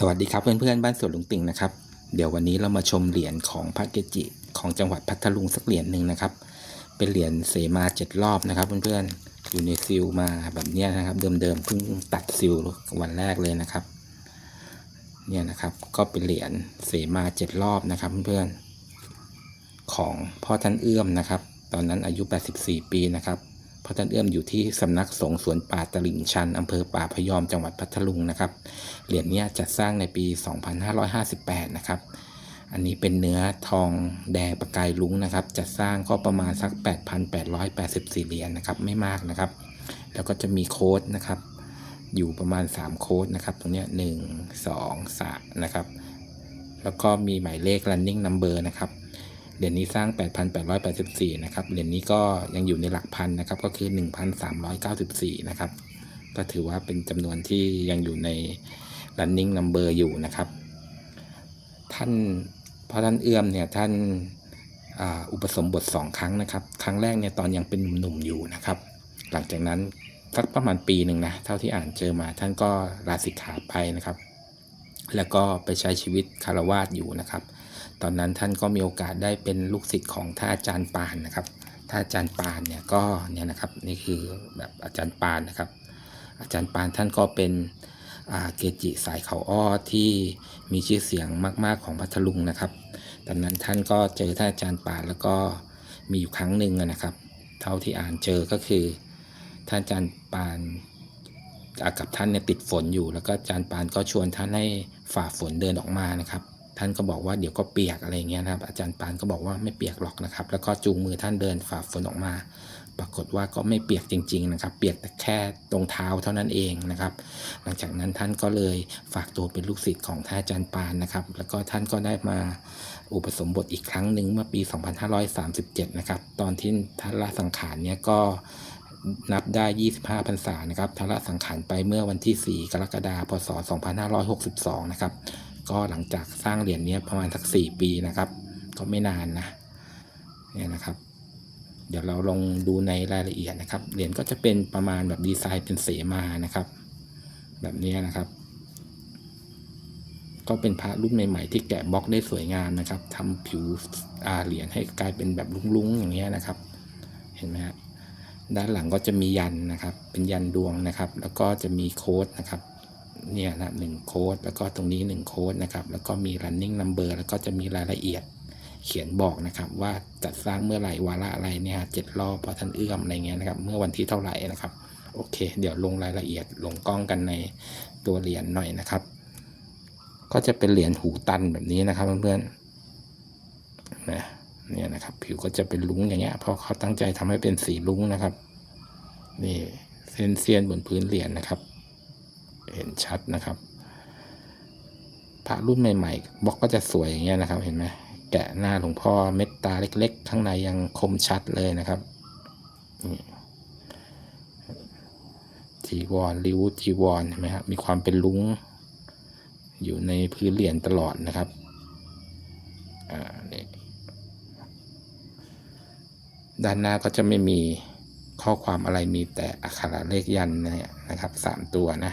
สวัสดีครับเพื่อนๆบ้านสวนลุงติ่งนะครับ เดี๋ยววันนี้เรามาชมเหรียญของพระเกจิของจังหวัดพัทลุงสักเหรียญหนึ่งนะครับ เป็นเหรียญเสมาเจ็ดรอบนะครับ เพื่อนๆอยู่ในซิลมาแบบนี้นะครับ เดิมๆเพิ่งตัดซิลวันแรกเลยนะครับ เนี่ยนะครับก็เป็นเหรียญเสมาเจ็ดรอบนะครับเพื่อนๆของพ่อท่านเอื้อมนะครับ ตอนนั้นอายุ 84 ปีนะครับ พ่อท่านเอื้อมอยู่ที่สำนักสงฆ์สวนป่าตลิ่งชันอำเภอป่าพยอมจังหวัดพัทลุงนะครับ เหรียญนี้จัดสร้างในปี 2558 นะครับ อันนี้เป็นเนื้อทองแดงประกายลุ้งนะครับ จัดสร้างก็ประมาณสัก 8,884 เหรียญนะครับ ไม่มากนะครับ แล้วก็จะมีโค้ดนะครับ อยู่ประมาณ 3 โค้ดนะครับ ตรงนี้1 2 3นะครับ แล้วก็มีหมายเลข running number นะครับ เหรียญนี้สร้าง 8,884 นะครับ เหรียญนี้ก็ยังอยู่ในหลักพันนะครับ ก็คือ 1,394 นะครับ ก็ถือว่าเป็นจำนวนที่ยังอยู่ใน running number อยู่นะครับ ท่านพระท่านเอื้อมเนี่ยท่านอาอุปสมบทสองครั้งนะครับ ครั้งแรกเนี่ยตอนยังเป็นหนุ่มๆอยู่นะครับ หลังจากนั้นสักประมาณปีหนึ่งนะ เท่าที่อ่านเจอมาท่านก็ลาสิกขาไปนะครับ แล้วก็ไปใช้ชีวิตคารวาสอยู่นะครับ ตอนนั้นท่านก็มีโอกาสได้เป็นลูกศิษย์ของท่านอาจารย์ปานนะครับท่านอาจารย์ปานเนี่ยก็เนี่ยนะครับนี่คือแบบอาจารย์ปานนะครับ อาจารย์ปานท่านก็เป็นเกจิสายเขาอ้อที่มีชื่อเสียงมาก ๆ ของพัทลุงนะครับ ตอนนั้นท่านก็เจอท่านอาจารย์ปานแล้วก็มีอยู่ครั้งหนึ่งนะครับ เท่าที่อ่านเจอก็คือท่านอาจารย์ปานกับท่านเนี่ยติดฝนอยู่ แล้วก็อาจารย์ปานก็ชวนท่านให้ ฝ่าฝนเดินออกมานะครับ ท่านก็บอกว่าเดี๋ยวก็เปียกอะไรเงี้ยนะครับ อาจารย์ปานก็บอกว่าไม่เปียกหรอกนะครับ แล้วก็จูงมือท่านเดินฝ่าฝนออกมา ปรากฏว่าก็ไม่เปียกจริง ๆ นะครับ เปียกแต่แค่ตรงเท้าเท่านั้นเองนะครับ หลังจากนั้นท่านก็เลยฝากตัวเป็นลูกศิษย์ของท่านอาจารย์ปานนะครับ แล้วก็ท่านก็ได้มาอุปสมบทอีกครั้งหนึ่งเมื่อปี 2537 นะครับ ตอนที่ท่านละสังขารเนี่ยก็ นับได้ 25พรรษานะครับท่านละสังขารไปเมื่อวันที่ 4 กรกฎาคม พศ 2562 นะครับ ก็หลังจากสร้างเหรียญนี้ประมาณสัก 4 ปีนะครับ ก็ไม่นานนะ เนี่ยนะครับ เดี๋ยวเราลองดูในรายละเอียดนะครับ เหรียญก็จะเป็นประมาณแบบดีไซน์เป็นเสมานะครับ แบบนี้นะครับ ก็เป็นพระรุ่นใหม่ๆที่แกะบล็อกได้สวยงามนะครับทำผิวอาเหรียญให้กลายเป็นแบบลุ้งๆอย่างเงี้ยนะครับ เห็นไหมฮะ ด้านหลังก็จะมียันนะครับ เป็นยันดวงนะครับ แล้วก็จะมีโค้ดนะครับเนี่ยนะหนึ่งโค้ดแล้วก็ตรงนี้หนึ่งโค้ดนะครับ แล้วก็มี running number แล้วก็จะมีรายละเอียดเขียนบอกนะครับ ว่าจัดสร้างเมื่อไหร่วาระอะไรเนี่ยเจ็ดรอบเพราะท่านเอื้อมอะไรเงี้ยนะครับ เมื่อวันที่เท่าไหร่นะครับ โอเค เดี๋ยวลงรายละเอียดลงกล้องกันในตัวเหรียญหน่อยนะครับ ก็จะเป็นเหรียญหูตันแบบนี้นะครับเพื่อนๆนะ เนี่ยนะครับ ผิวก็จะเป็นลุ้งอย่างเงี้ยเพราะเขาตั้งใจทำให้เป็นสีลุ้งนะครับ นี่เส้นเซียนบนพื้นเหรียญนะครับ เห็นชัดนะครับพระรุ่นใหม่ๆบล็อกก็จะสวยอย่างเงี้ยนะครับ เห็นไหมแกะหน้าหลวงพ่อเม็ดตาเล็ก ๆ ข้างในยังคมชัดเลยนะครับนี่จีวรริ้วจีวรเห็นไหมครับมีความเป็นลุ้ง อยู่ในพื้นเหรียญตลอดนะครับอ่านี่ ด้านหน้าก็จะไม่มีข้อความอะไรมีแต่อักขระเลขยันเนี่ยนะครับสามตัวนะ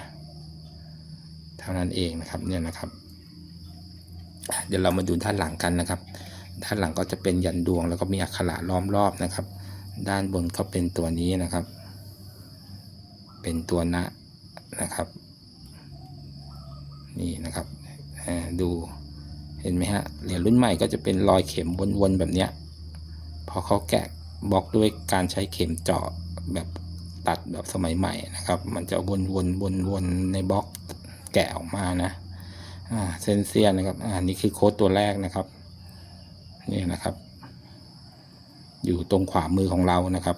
เท่านั้นเองนะครับเนี่ยนะครับ เดี๋ยวเรามาดูด้านหลังกันนะครับ ด้านหลังก็จะเป็นยันดวง แล้วก็มีอักขระล้อมรอบนะครับ ด้านบนก็เป็นตัวนี้นะครับ เป็นตัวนะนะครับ นี่นะครับดูเห็นไหมฮะเหรียญรุ่นใหม่ก็จะเป็นรอยเข็มวนๆแบบเนี้ยพอเขาแกะ บล็อกด้วยการใช้เข็มเจาะแบบตัดแบบสมัยใหม่นะครับ มันจะวนๆวนๆในบล็อกแกะออกมานะอ่าเซนเซียนนะครับอ่านี่คือโค้ดตัวแรกนะครับนี่นะครับ อยู่ตรงขวามือของเรานะครับ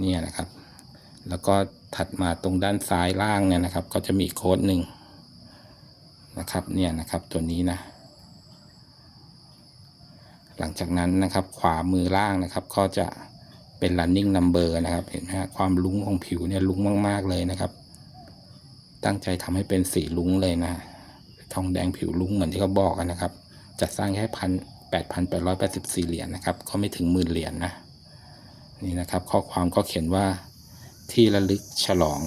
เนี่ยนะครับ แล้วก็ถัดมาตรงด้านซ้ายล่างเนี่ยนะครับ ก็จะมีโค้ดหนึ่งนะครับ เนี่ยนะครับตัวนี้นะ หลังจากนั้นนะครับ ขวามือล่างนะครับ ก็จะเป็น running number นะครับ เห็นไหมฮะความลุ้งของผิวเนี่ยลุ้งมาก ๆ เลยนะครับ ตั้งใจทำให้เป็นสีลุ้งเลยนะ ทองแดงผิวลุ้งเหมือนที่เขาบอกกันนะครับ จัดสร้างแค่พันแปดพันแปดร้อยแปดสิบสี่เหรียญนะครับ ก็ไม่ถึงหมื่นเหรียญนะนี่นะครับ ข้อความก็เขียนว่าที่ระลึกฉลอง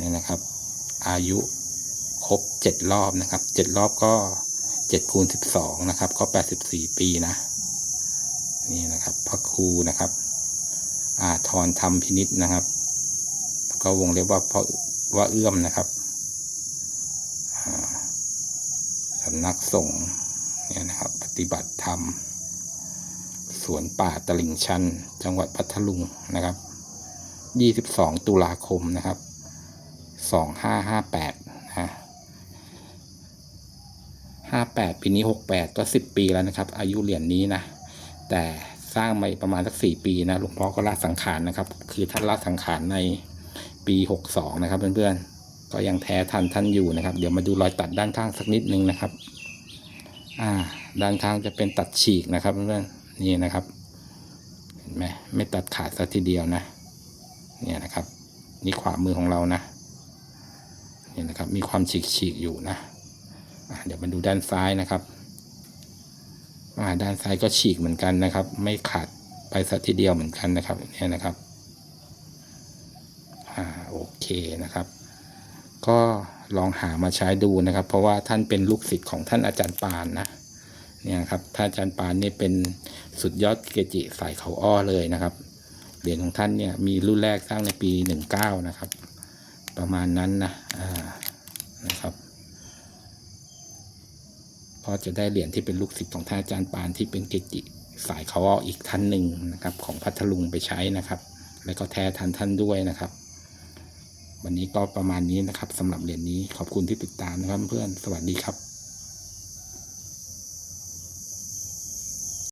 นี่นะครับ อายุครบเจ็ดรอบนะครับเจ็ดรอบก็ เจ็ดคูณสิบสองนะครับก็แปดสิบสี่ปีนะ นี่นะครับ พระครูนะครับ อาทรธรรมพินิษนะครับ ก็วงเล็บว่าพระว่าเอื้อมนะครับสำนักสงฆ์เนี่ยนะครับ ปฏิบัติธรรม สวนป่าตลิ่งชัน จังหวัดพัทลุงนะครับ 22 ตุลาคมนะครับ 2558นะ 58 ปีนี้ 68 ก็ 10 ปีแล้วนะครับ อายุเหรียญนี้นะ แต่สร้างมาประมาณสัก 4 ปีนะหลวงพ่อก็ละสังขารนะครับ คือท่านละสังขารในปี 62 นะครับเพื่อนๆ ก็ยังแท้ทันท่านอยู่นะครับ เดี๋ยวมาดูรอยตัดด้านข้างสักนิดนึงนะครับ อ่า ด้านข้างจะเป็นตัดฉีกนะครับเพื่อนๆ นี่นะครับ เห็นไหมไม่ตัดขาดสักทีเดียวนะ เนี่ยนะครับ นี่ขวามือของเรานะเนี่ยนะครับ มีความฉีกฉีกอยู่นะ เดี๋ยวมาดูด้านซ้ายนะครับด้านซ้ายก็ฉีกเหมือนกันนะครับ ไม่ขาดไปสักทีเดียวเหมือนกันนะครับเนี่ยนะครับอ่าโอเคนะครับ ก็ลองหามาใช้ดูนะครับ เพราะว่าท่านเป็นลูกศิษย์ของท่านอาจารย์ปานนะเนี่ยครับท่านอาจารย์ปานนี่เป็นสุดยอดเกจิสายเขาอ้อเลยนะครับเหรียญของท่านเนี่ยมีรุ่นแรกสร้างในปีหนึ่งเก้านะครับ ประมาณนั้นนะนะครับ ก็จะได้เหรียญที่เป็นลูกศิษย์ของท่านอาจารย์ปานที่เป็นเกจิสายเขาอออีกท่านหนึ่งนะครับ ของพัทลุงไปใช้นะครับ แล้วก็แท้ทันท่านด้วยนะครับ วันนี้ก็ประมาณนี้นะครับสำหรับเหรียญนี้ขอบคุณที่ติดตามนะครับเพื่อนสวัสดีครับ